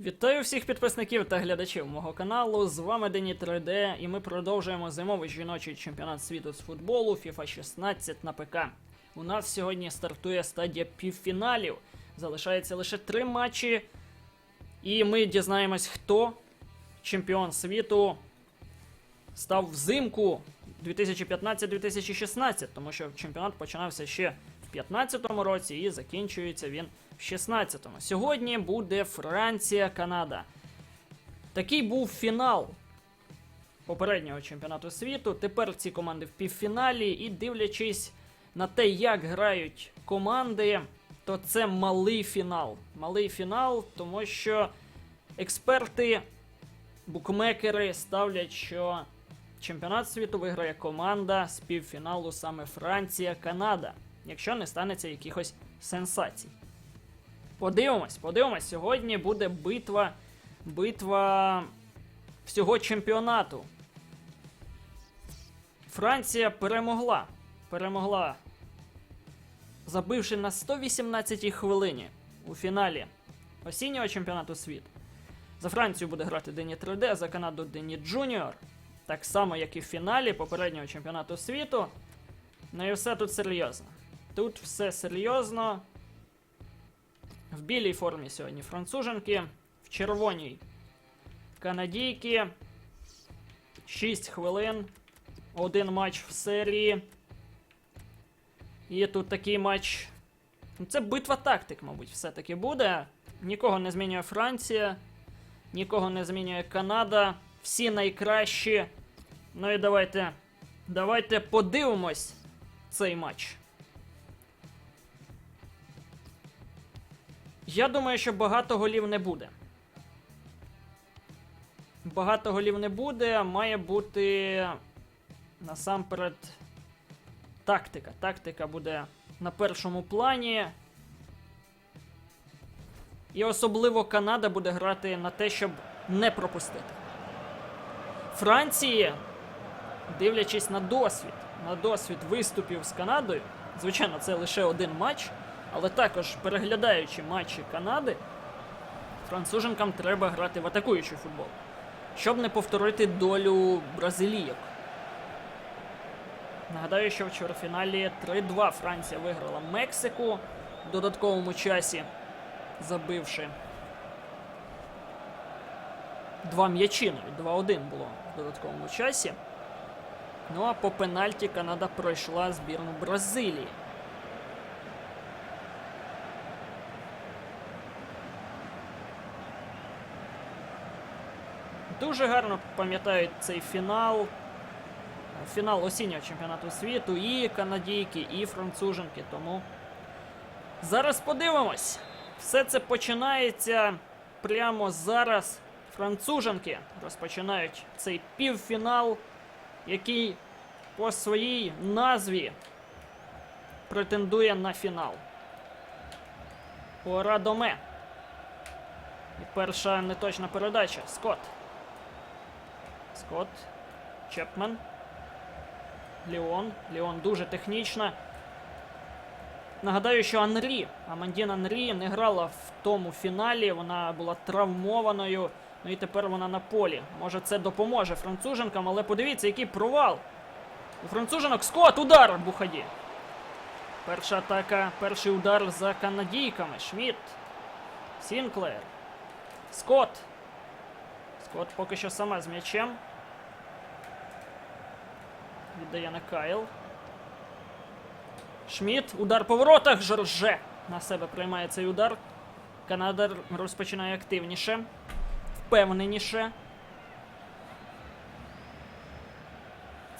Вітаю всіх підписників та глядачів мого каналу. З вами Дені 3D, і ми продовжуємо зимовий жіночий чемпіонат світу з футболу FIFA 16 на ПК. У нас сьогодні стартує стадія півфіналів. Залишається лише три матчі, і ми дізнаємось, хто чемпіон світу став взимку 2015-2016, тому що чемпіонат починався ще в 2015 році і закінчується він в 16-му. Сьогодні буде Франція-Канада. Такий був фінал попереднього чемпіонату світу. Тепер ці команди в півфіналі, і дивлячись на те, як грають команди, то це малий фінал. Малий фінал, тому що експерти, букмекери ставлять, що чемпіонат світу виграє команда з півфіналу саме Франція-Канада, якщо не станеться якихось сенсацій. Подивимось, подивимось. Сьогодні буде битва. Битва всього чемпіонату. Франція перемогла. Перемогла. Забивши на 118-й хвилині у фіналі осіннього чемпіонату світу. За Францію буде грати Дені 3D, за Канаду Дені Джуніор. Так само, як і в фіналі попереднього чемпіонату світу. Ну і все тут серйозно. Тут все серйозно. В білій формі сьогодні француженки, в червоній канадійки. 6 хвилин. Один матч в серії. І тут такий матч. Ну, Це битва тактик, мабуть, все-таки буде. Нікого не змінює Франція, нікого не змінює Канада. Всі найкращі. Ну і давайте. Давайте подивимось цей матч. Я думаю, що багато голів не буде. Багато голів не буде, має бути насамперед тактика. Тактика буде на першому плані. І особливо Канада буде грати на те, щоб не пропустити. Франції, дивлячись на досвід, на досвід виступів з Канадою, звичайно, це лише один матч. Але також, переглядаючи матчі Канади, француженкам треба грати в атакуючий футбол, щоб не повторити долю бразилійок. Нагадаю, що в чвертьфіналі 3-2 Франція виграла Мексику в додатковому часі, забивши два м'ячі, навіть 2-1 було в додатковому часі. Ну а по пенальті Канада пройшла збірну Бразилії. Дуже гарно пам'ятають цей фінал. Фінал осіннього чемпіонату світу і канадійки, і француженки. Тому зараз подивимось. Все це починається прямо зараз. Француженки розпочинають цей півфінал, який по своїй назві претендує на фінал. Пора доме. І перша неточна передача. Скотт. Скотт. Чепмен. Ліон. Ліон дуже технічна. Нагадаю, що Анрі, Амандін Анрі не грала в тому фіналі. Вона була травмованою. Ну і тепер вона на полі. Може це допоможе француженкам, але подивіться, який провал. У француженок Скотт, удар Бухаді. Перша атака, перший удар за канадійками. Шмідт. Сінклер. Скотт. Скотт поки що сама з м'ячем. Віддає на Кайл. Шмідт. Удар по воротах. Жорже на себе приймає цей удар. Канада розпочинає активніше. Впевненіше.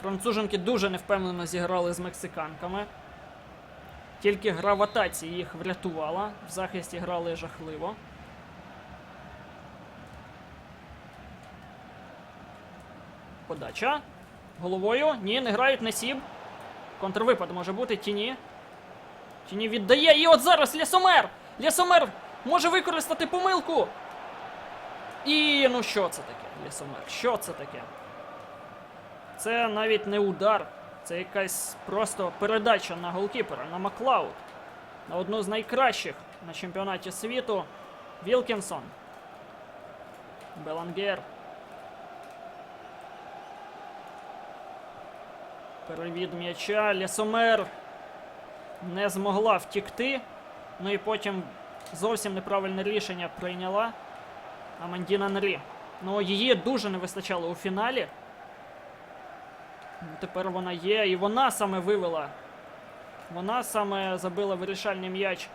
Француженки дуже невпевнено зіграли з мексиканками. Тільки гра в атаці їх врятувала. В захисті грали жахливо. Подача. Головою. Ні, не грають на сіб. Контрвипад може бути. Тіні. Тіні віддає. І от зараз Лєсомер! Лєсомер може використати помилку. І ну що це таке, Лєсомер? Що це таке? Це навіть не удар. Це якась просто передача на голкіпера, на Маклауд. На одну з найкращих на чемпіонаті світу Вілкінсон. Белангер. Перевід м'яча. Лісомер не змогла втікти. Ну і потім зовсім неправильне рішення прийняла Амандіна Нрі. Ну, її дуже не вистачало у фіналі. Ну, тепер вона є, і вона саме вивела. Вона саме забила вирішальний м'яч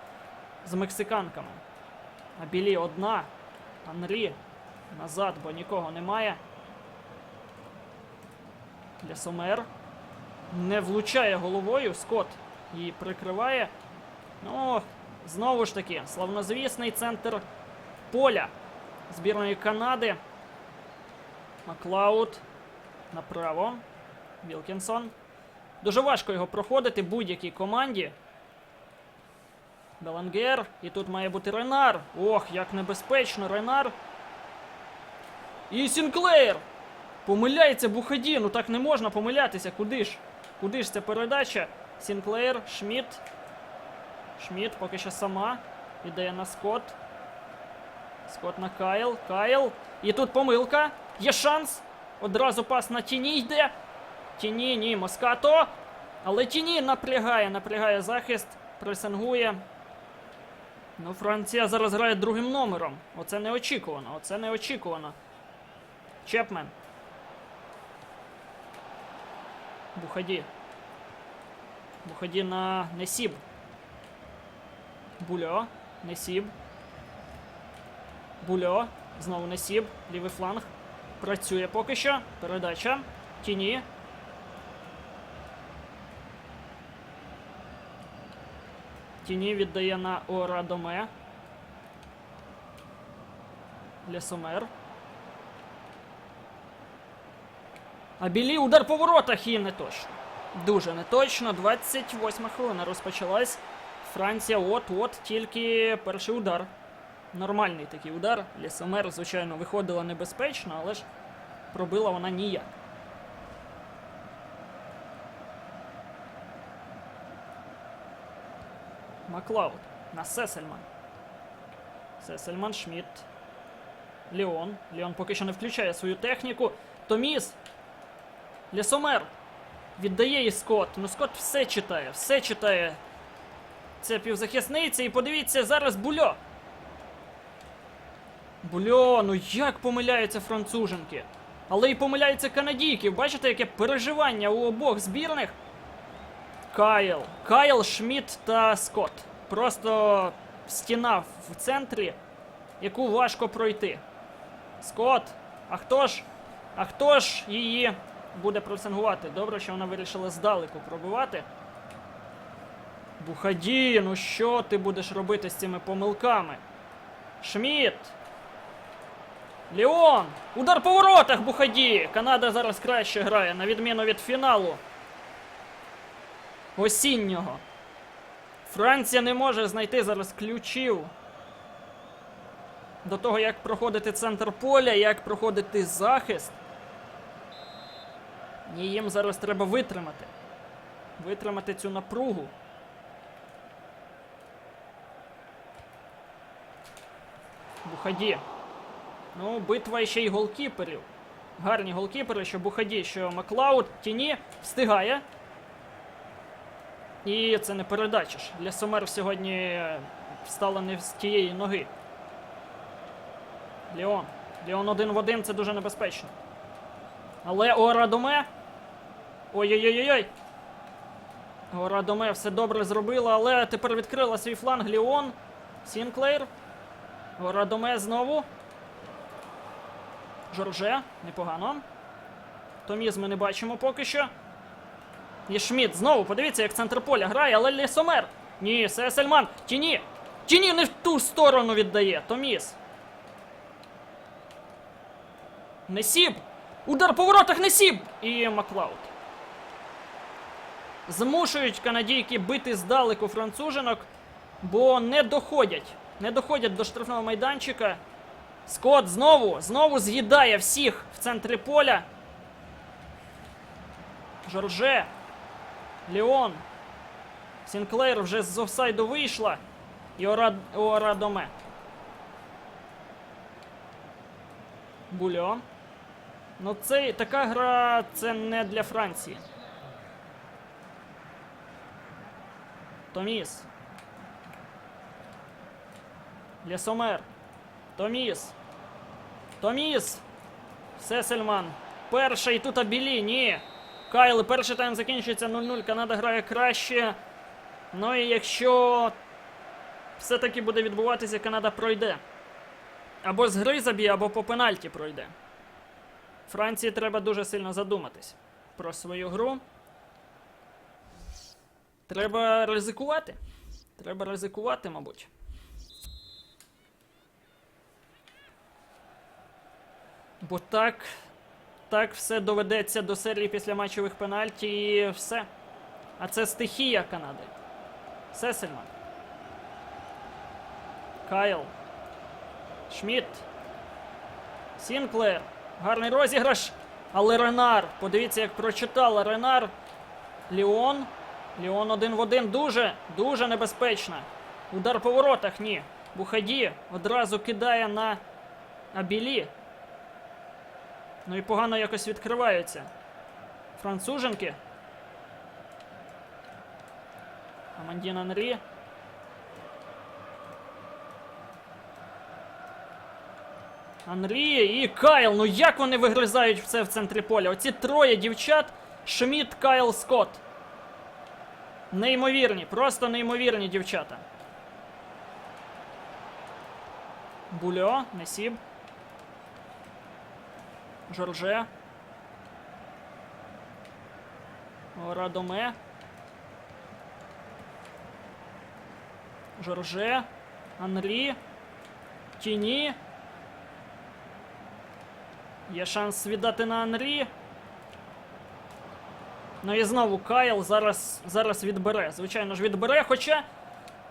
з мексиканками. А білі одна. Анрі назад, бо нікого немає. Лясомер не влучає головою. Скот її прикриває. Ну, знову ж таки, славнозвісний центр поля збірної Канади. Маклауд направо. Вілкінсон. Дуже важко його проходити будь-якій команді. Белангер. І тут має бути Ренар. Ох, як небезпечно, Ренар. І Сінклеєр. Помиляється Бухаді. Ну так не можна помилятися. Куди ж? Куди ж ця передача? Сінклеєр, Шмідт. Шмідт поки що сама. Ідея на Скотт. Скотт на Кайл. Кайл. І тут помилка. Є шанс. Одразу пас на тіні йде. Тіні, ні, Москато. Але тіні напрягає, напрягає захист, пресингує. Ну, Франція зараз грає другим номером. Оце неочікувано, оце неочікувано. Чепмен. Бухаді. Бухаді на Несіб. Бульо. Несіб. Бульо. Знову Несіб. Лівий фланг. Працює поки що. Передача. Тіні. Тіні віддає на Орадоме. Лесомер. А білі удар по воротах і не точно. Дуже не точно. 28 хвилина розпочалась. Франція от-от тільки перший удар. Нормальний такий удар. Лісомер, звичайно, виходила небезпечно, але ж пробила вона ніяк. Маклауд на Сесельман. Сесельман, Шмідт. Леон. Леон поки що не включає свою техніку. Томіс. Лісомер. Віддає їй Скотт. Ну Скотт все читає, все читає. Це півзахисниця. І подивіться, зараз бульо. Бульо, ну як помиляються француженки. Але й помиляються канадійки. Бачите, яке переживання у обох збірних. Кайл. Кайл, Шмідт та Скотт. Просто стіна в центрі, яку важко пройти. Скотт. А хто ж? А хто ж її буде пресингувати? Добре, що вона вирішила здалеку пробивати. Бухаді, ну що ти будеш робити з цими помилками? Шмідт. Леон! Удар по воротах Бухаді! Канада зараз краще грає, на відміну від фіналу. Осіннього. Франція не може знайти зараз ключів до того, як проходити центр поля, як проходити захист. І їм зараз треба витримати. Витримати цю напругу. Бухаді. Ну, битва ще й голкіперів. Гарні голкіпери, що Бухаді, що Маклауд, тіні встигає. І це не передача ж. Для Сомер сьогодні е, встала не з тієї ноги. Леон. Леон один в один це дуже небезпечно. Але Орадоме. Ой-ой-ой-ой. Орадоме все добре зробила, але тепер відкрила свій фланг Леон. Сінклейр. Орадоме знову. Жорже. Непогано. Томіз ми не бачимо поки що. І Шмідт знову, подивіться, як центр поля грає, але Лісомер. Ні, Сесельман. Тіні. Тіні не в ту сторону віддає. Томіс. Несіб. Удар по воротах Несіб. І Маклауд. Змушують канадійки бити здалеку францужинок, бо не доходять. Не доходять до штрафного майданчика. Скотт знову, знову з'їдає всіх в центрі поля. Жорже. Леон. Сінклейр вже з офсайду вийшла. І Ора... Орадоме. Бульо. Ну, це така гра це не для Франції. Томіс. Лесомер. Томіс. Томіс. Сесельман. Перший тут Абілі. Ні. Кайл, перший тайм закінчується 0-0. Канада грає краще. Ну і якщо все-таки буде відбуватися, Канада пройде. Або з гри заб'є, або по пенальті пройде. Франції треба дуже сильно задуматись про свою гру. Треба ризикувати. Треба ризикувати, мабуть. Бо так, так все доведеться до серії після матчових пенальті і все. А це стихія Канади. Сесельман. Кайл. Шмідт. Сінклер. Гарний розіграш. Але Ренар. Подивіться, як прочитала Ренар. Ліон. Ліон один в один. Дуже, дуже небезпечно. Удар по воротах, ні. Бухаді одразу кидає на Абілі. Ну і погано якось відкриваються. Француженки. Амандін Анрі. Анрі і Кайл. Ну як вони вигризають все в центрі поля? Оці троє дівчат. Шмідт, Кайл, Скотт. Неймовірні, просто неймовірні дівчата. Бульо, Несіб. Жорже. Радоме. Жорже. Анрі. Тіні. Є шанс віддати на Анрі. Ну і знову Кайл зараз, зараз відбере. Звичайно ж, відбере. Хоча.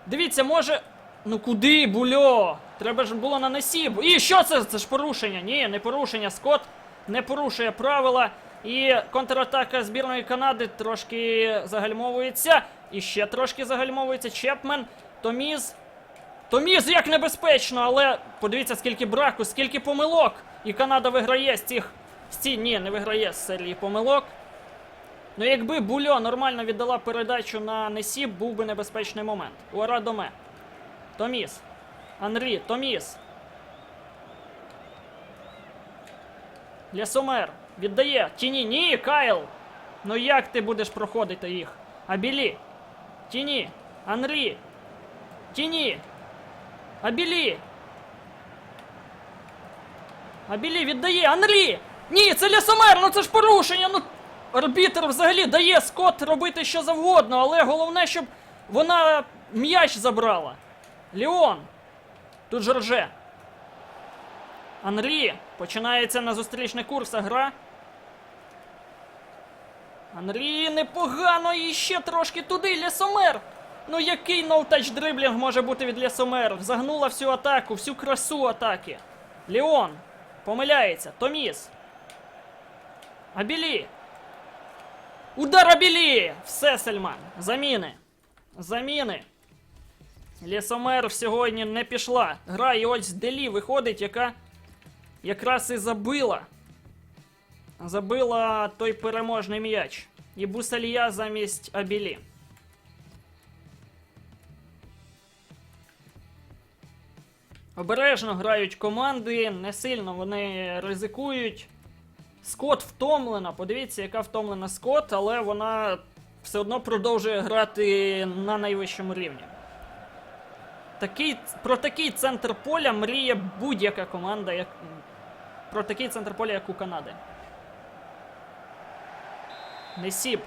Дивіться, може. Ну куди, бульо? Треба ж було на Несіб. І що це? Це ж порушення. Ні, не порушення. Скотт не порушує правила. І контратака збірної Канади трошки загальмовується. І ще трошки загальмовується. Чепмен. Томіз. Томіз як небезпечно, але подивіться, скільки браку, скільки помилок. І Канада виграє з цих. З ці... Ні, не виграє з серії помилок. Ну, якби Бульо нормально віддала передачу на Несіб, був би небезпечний момент. Уара Доме. Томіс. Анрі, Томіс. Лєсомер. Віддає. Тіні. Ні, Кайл. Ну як ти будеш проходити їх? Абілі. Тіні. Анрі. Тіні. Абілі. Абілі віддає. Анрі! Ні, це Лєсомер, ну це ж порушення. Ну арбітр взагалі дає Скотт робити що завгодно, але головне, щоб вона м'яч забрала. Леон. Тут Жорже. Анрі. Починається на зустрічних курсах гра. Анрі непогано і ще трошки туди. Лєсомер. Ну який ноутач дриблінг може бути від Лєсомер? Загнула всю атаку, всю красу атаки. Леон. Помиляється. Томіс. Абілі. Удар Абілі! Все, Сельман. Заміни. Заміни. Лісомер сьогодні не пішла. Гра і ось Делі виходить, яка якраз і забила. Забила той переможний м'яч. І Бусалія замість Абілі. Обережно грають команди, не сильно вони ризикують. Скот втомлена. Подивіться, яка втомлена Скот, але вона все одно продовжує грати на найвищому рівні. Такий, про такий центр поля мріє будь-яка команда, як, про такий центр поля, як у Канади. Несіб.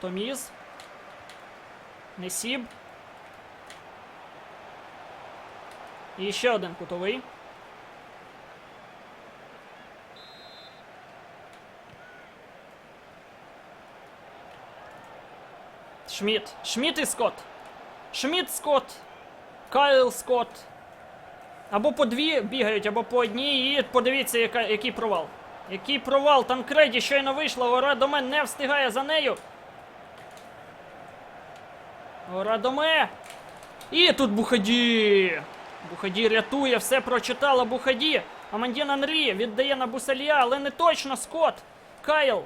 Томіз. Несіб. І ще один кутовий. Шмідт. Шмідт і Скотт. Шмідт, Скотт. Кайл Скотт. Або по дві бігають, або по одній. І подивіться, яка, який провал. Який провал. Там Креді щойно вийшла. Орадоме не встигає за нею. Орадоме. І тут Бухаді. Бухаді рятує, все прочитала Бухаді. Амандін Анрі віддає на Бусалія, але не точно. Скот. Кайл.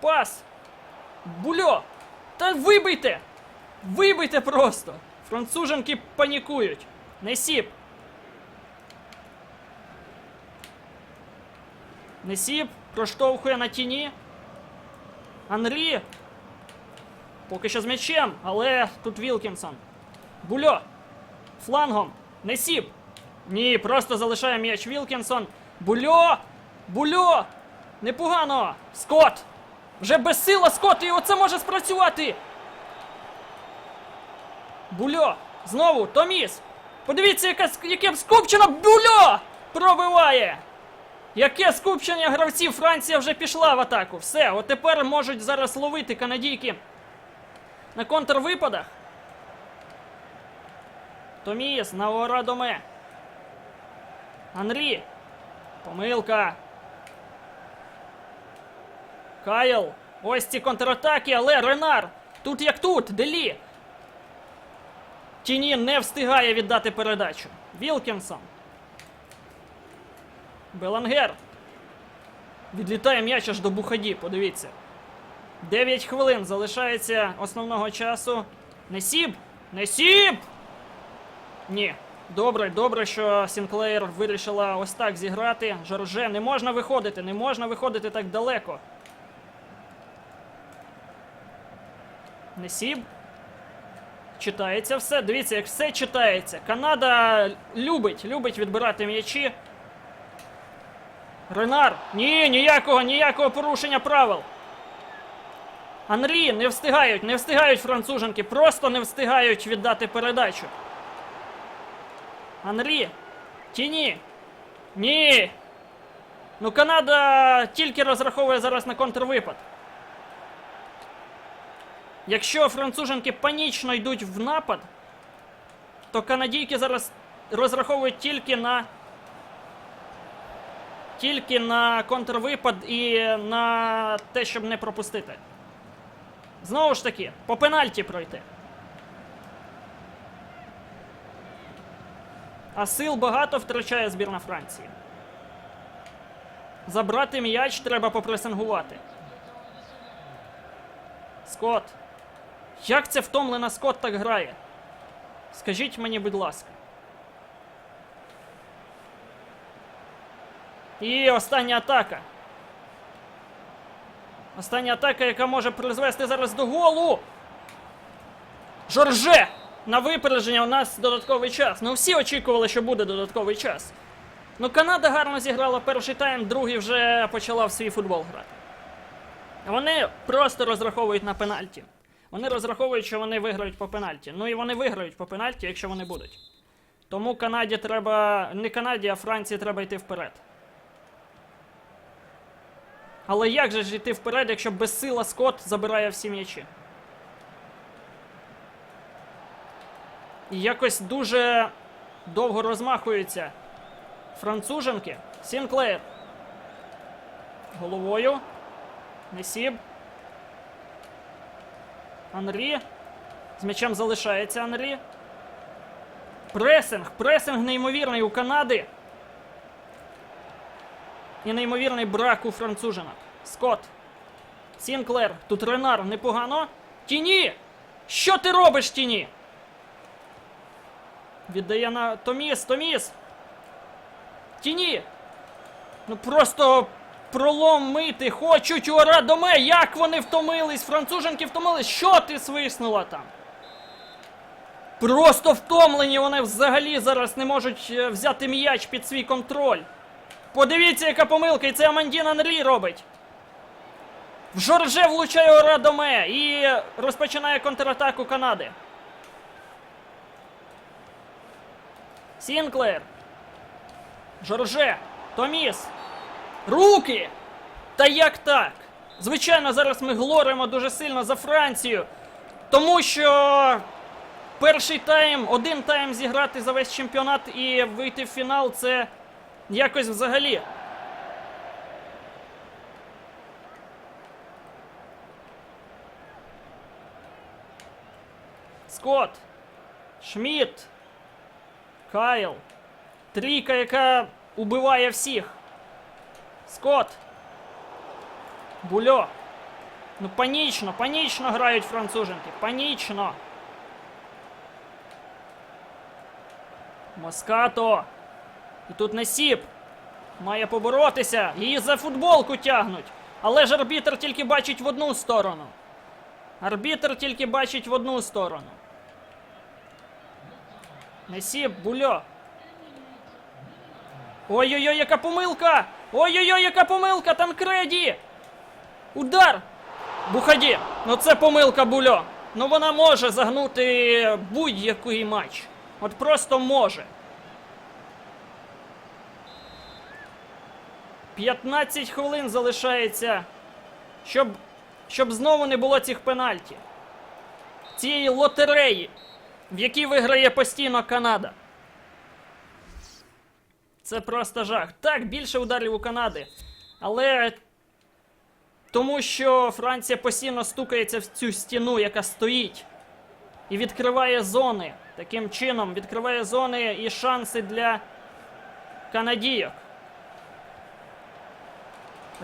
Пас. Бульо. Та вибийте! Вибийте просто! Француженки панікують. Несіп. Несіп проштовхує на тіні. Анрі. Поки що з м'ячем, але тут Вілкінсон. Бульо. Флангом. Несіп. Ні, просто залишає м'яч Вілкінсон. Бульо! Бульо! Непогано! Скот! Вже безсила Скот, і оце може спрацювати! Бульо! Знову Томіс! Подивіться, яке, яке скупчено Бульо! Пробиває! Яке скупчення гравців Франція вже пішла в атаку. Все, от тепер можуть зараз ловити канадійки на контрвипадах. Томіс на Орадоме. Анрі. Помилка. Кайл. Ось ці контратаки, але Ренар. Тут як тут, Делі. Тіні не встигає віддати передачу. Вілкінсон. Белангер. Відлітає м'яч аж до Бухаді, подивіться. 9 хвилин залишається основного часу. Несіб! Несіб! Ні. Добре, добре, що Сінклеєр вирішила ось так зіграти. Жорже, не можна виходити, не можна виходити так далеко. Несіб. Читається все. Дивіться, як все читається. Канада любить, любить відбирати м'ячі. Ренар. Ні, ніякого, ніякого порушення правил. Анрі не встигають, не встигають француженки, просто не встигають віддати передачу. Анрі. Тіні. Ні. Ну, Канада тільки розраховує зараз на контрвипад. Якщо француженки панічно йдуть в напад, то канадійки зараз розраховують тільки на. Тільки на контрвипад і на те, щоб не пропустити. Знову ж таки, по пенальті пройти. А сил багато втрачає збірна Франції. Забрати м'яч треба попресингувати. Скот. Як це втомлена Скот так грає? Скажіть мені, будь ласка. І остання атака. Остання атака, яка може призвести зараз до голу. Жорже! На випередження у нас додатковий час. Ну всі очікували, що буде додатковий час. Ну, Канада гарно зіграла перший тайм, другий вже почала в свій футбол грати. Вони просто розраховують на пенальті. Вони розраховують, що вони виграють по пенальті. Ну і вони виграють по пенальті, якщо вони будуть. Тому Канаді треба. Не Канаді, а Франції треба йти вперед. Але як же ж йти вперед, якщо безсила Скотт забирає всі м'ячі? І якось дуже довго розмахуються француженки. Сінклеєр. Головою. Несіб. Анрі. З м'ячем залишається Анрі. Пресинг. Пресинг неймовірний у Канади. І неймовірний брак у францужинок. Скотт. Сінклер. Тут Ренар непогано. Тіні! Що ти робиш, Тіні? Віддає на Томіс. Томіс. Тіні. Ну просто пролом мити хочуть у Радоме. Як вони втомились? Француженки втомились. Що ти свиснула там? Просто втомлені вони взагалі зараз не можуть е, взяти м'яч під свій контроль. Подивіться, яка помилка, і це Амандін Анрі робить. В Жорже влучає Орадоме і розпочинає контратаку Канади. Сінклер. Жорже. Томіс. Руки! Та як так? Звичайно, зараз ми глоримо дуже сильно за Францію. Тому що перший тайм, один тайм зіграти за весь чемпіонат і вийти в фінал це якось взагалі. Скотт. Шмідт. Кайл. Трійка, яка убиває всіх. Скот. Бульо. Ну панічно, панічно грають француженки. Панічно. Москато. І тут Несіп. Має поборотися. Її за футболку тягнуть. Але ж арбітр тільки бачить в одну сторону. Арбітр тільки бачить в одну сторону. Несіп, бульо. Ой-ой-ой, яка помилка! Ой-ой-ой, яка помилка! Танкреді! Удар! Бухаді! Ну це помилка бульо. Ну вона може загнути будь-який матч. От просто може. 15 хвилин залишається, щоб, щоб знову не було цих пенальті. Цієї лотереї, в якій виграє постійно Канада. Це просто жах. Так, більше ударів у Канади. Але тому що Франція постійно стукається в цю стіну, яка стоїть, і відкриває зони. Таким чином відкриває зони і шанси для канадійок.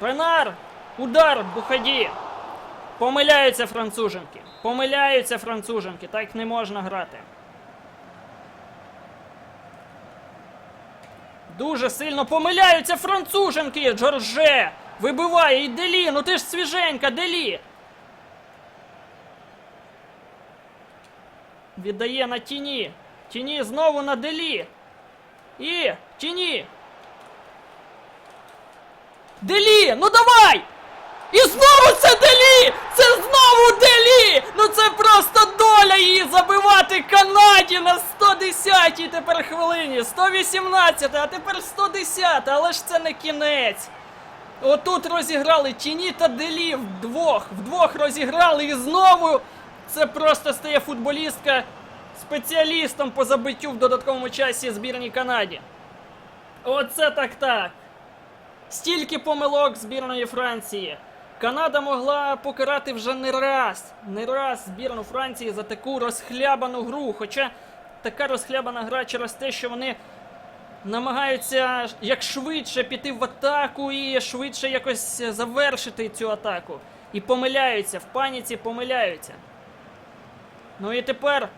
Ренар! Удар Бухаді! Помиляються француженки. Помиляються француженки. Так не можна грати. Дуже сильно помиляються француженки! Джорже! Вибиває і Делі! Ну ти ж свіженька, Делі! Віддає на тіні. Тіні знову на Делі. І тіні. Делі! Ну давай! І знову це Делі! Це знову Делі! Ну це просто доля її забивати Канаді на 110-й тепер хвилині. 118, а тепер 110, але ж це не кінець. Отут розіграли Тіні та Делі вдвох. Вдвох розіграли і знову це просто стає футболістка спеціалістом по забиттю в додатковому часі збірній Канаді. Оце так так. Стільки помилок збірної Франції. Канада могла покарати вже не раз, не раз збірну Франції за таку розхлябану гру. Хоча така розхлябана гра через те, що вони намагаються як швидше піти в атаку і швидше якось завершити цю атаку. І помиляються, в паніці помиляються. Ну і тепер.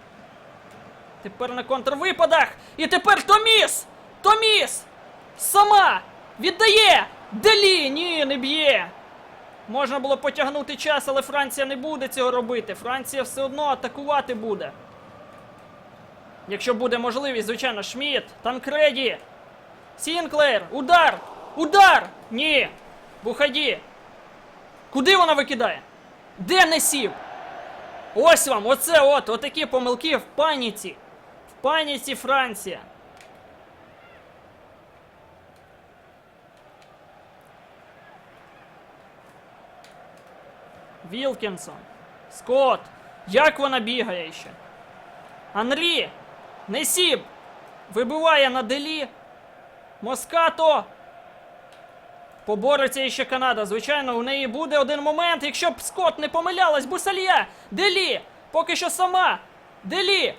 Тепер на контрвипадах! І тепер Томіс! Томіс! Сама! Віддає! Делі! Ні, не б'є! Можна було потягнути час, але Франція не буде цього робити. Франція все одно атакувати буде. Якщо буде можливість, звичайно, Шміт, Танкреді, Сінклер, удар! Удар! Ні! Бухаді! Куди вона викидає? Де Несів? Ось вам, оце от, отакі помилки в паніці. В паніці Франція. Вілкінсон. Скотт. Як вона бігає ще? Анрі. Несіб. Вибиває на делі. Москато. Побореться іще Канада. Звичайно, у неї буде один момент, якщо б Скотт не помилялась. Бусалья. Делі. Поки що сама. Делі.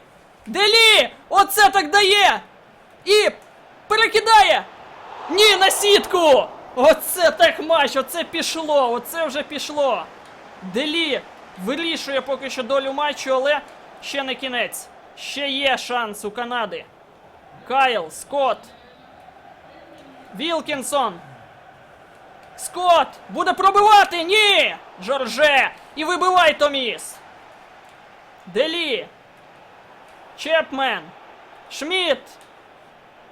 Делі! Оце так дає! І перекидає! Ні, на сітку! Оце так матч, оце пішло, оце вже пішло. Делі вирішує поки що долю матчу, але ще не кінець. Ще є шанс у Канади. Кайл, Скотт. Вілкінсон. Скотт! Буде пробивати! Ні! Жорже! І вибивай Томіс! Делі! Чепмен! Шміт!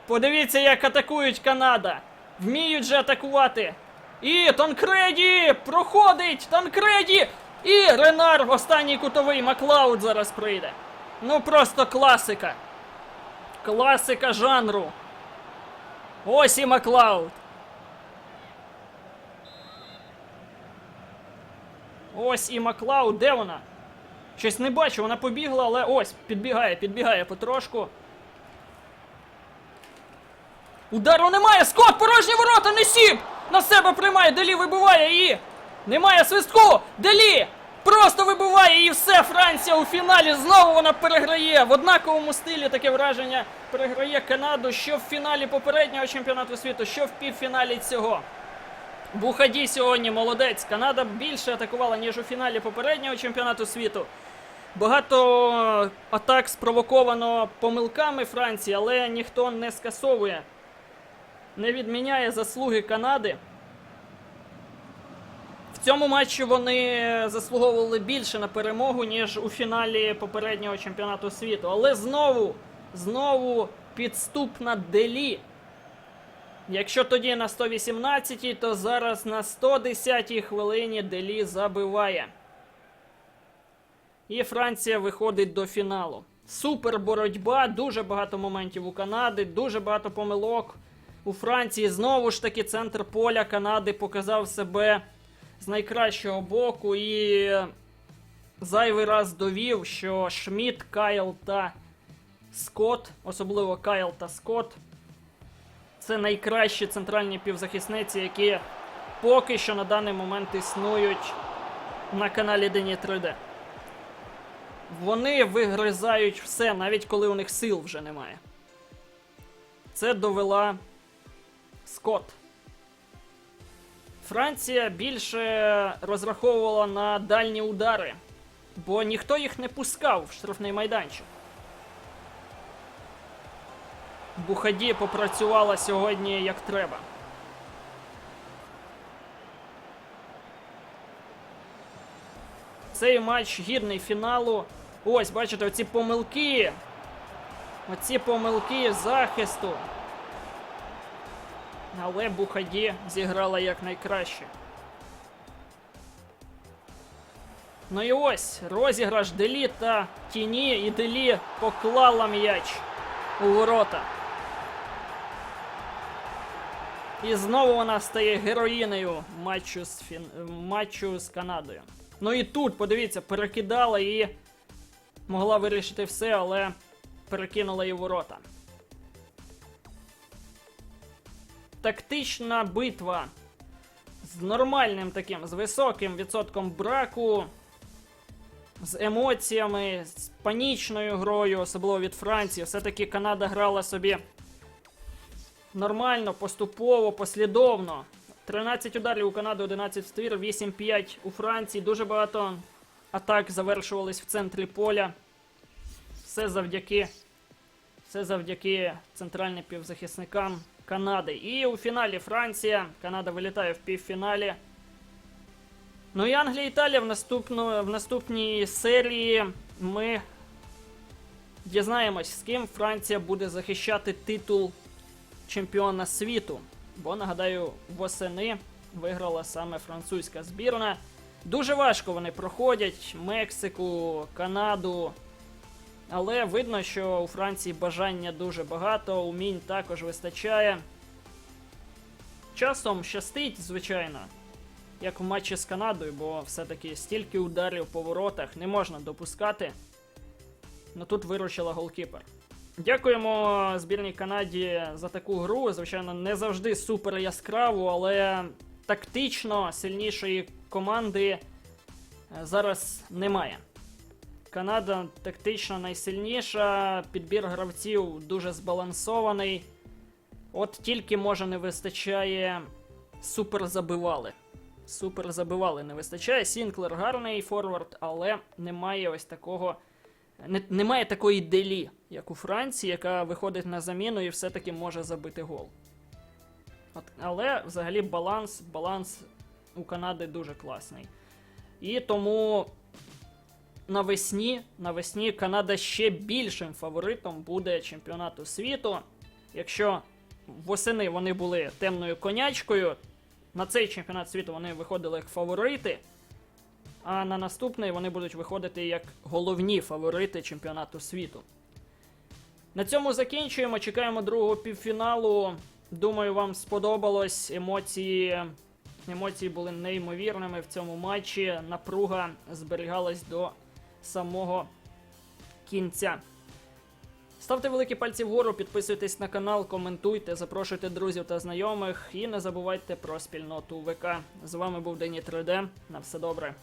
Подивіться, як атакують Канада! Вміють же атакувати! І Танкреді! Проходить! Танкреді! І Ренар в останній кутовий Маклауд зараз прийде. Ну просто класика. Класика жанру. Ось і Маклауд. Ось і Маклауд. Де вона? Щось не бачу, вона побігла, але ось, підбігає, підбігає потрошку. Удару немає! Скот! Порожні ворота! Не сіп! На себе приймає! Делі вибиває її! Немає свистку! Делі! Просто вибиває і все. Франція у фіналі знову вона переграє. В однаковому стилі таке враження переграє Канаду, що в фіналі попереднього чемпіонату світу, що в півфіналі цього. Бухаді сьогодні молодець. Канада більше атакувала, ніж у фіналі попереднього чемпіонату світу. Багато атак спровоковано помилками Франції, але ніхто не скасовує, не відміняє заслуги Канади. В цьому матчі вони заслуговували більше на перемогу, ніж у фіналі попереднього чемпіонату світу. Але знову, знову підступна Делі. Якщо тоді на 118-й, то зараз на 110-й хвилині Делі забиває. І Франція виходить до фіналу. Супер боротьба, дуже багато моментів у Канади, дуже багато помилок у Франції. Знову ж таки, центр поля Канади показав себе з найкращого боку і зайвий раз довів, що Шмідт, Кайл та Скотт, особливо Кайл та Скотт, це найкращі центральні півзахисниці, які поки що на даний момент існують на каналі Дені 3D. Вони вигризають все, навіть коли у них сил вже немає. Це довела Скотт. Франція більше розраховувала на дальні удари, бо ніхто їх не пускав в штрафний майданчик. Бухаді попрацювала сьогодні як треба. Цей матч гідний фіналу. Ось, бачите, оці помилки. Оці помилки захисту. Але Бухаді зіграла якнайкраще. Ну і ось розіграш Делі та Тіні, і Делі поклала м'яч у ворота. І знову вона стає героїнею матчу з, фін... матчу з Канадою. Ну і тут, подивіться, перекидала і могла вирішити все, але перекинула і ворота. Тактична битва з нормальним таким, з високим відсотком браку, з емоціями, з панічною грою, особливо від Франції. Все-таки Канада грала собі нормально, поступово, послідовно. 13 ударів у Канади, 11 ствір, 8-5 у Франції. Дуже багато атак завершувались в центрі поля. Все завдяки, все завдяки центральним півзахисникам Канади. І у фіналі Франція. Канада вилітає в півфіналі. Ну і Англія і Італія в, наступну, в наступній серії ми дізнаємось, з ким Франція буде захищати титул чемпіона світу. Бо, нагадаю, восени виграла саме французька збірна. Дуже важко вони проходять Мексику, Канаду. Але видно, що у Франції бажання дуже багато, умінь також вистачає. Часом щастить, звичайно, як в матчі з Канадою, бо все-таки стільки ударів по воротах не можна допускати. Ну тут виручила голкіпер. Дякуємо збірній Канаді за таку гру. Звичайно, не завжди супер яскраву, але тактично сильнішої команди е, зараз немає. Канада тактично найсильніша, підбір гравців дуже збалансований. От тільки може не вистачає супер забивали. Супер забивали не вистачає. Сінклер гарний форвард, але немає ось такого. Не, немає такої делі, як у Франції, яка виходить на заміну і все-таки може забити гол. От, але взагалі баланс, баланс у Канади дуже класний. І тому навесні, навесні Канада ще більшим фаворитом буде чемпіонату світу. Якщо восени вони були темною конячкою, на цей чемпіонат світу вони виходили як фаворити. А на наступний вони будуть виходити як головні фаворити чемпіонату світу. На цьому закінчуємо. Чекаємо другого півфіналу. Думаю, вам сподобалось. Емоції емоції були неймовірними в цьому матчі. Напруга зберігалась до самого кінця. Ставте великі пальці вгору, підписуйтесь на канал, коментуйте, запрошуйте друзів та знайомих і не забувайте про спільноту ВК. З вами був Дені 3D. На все добре.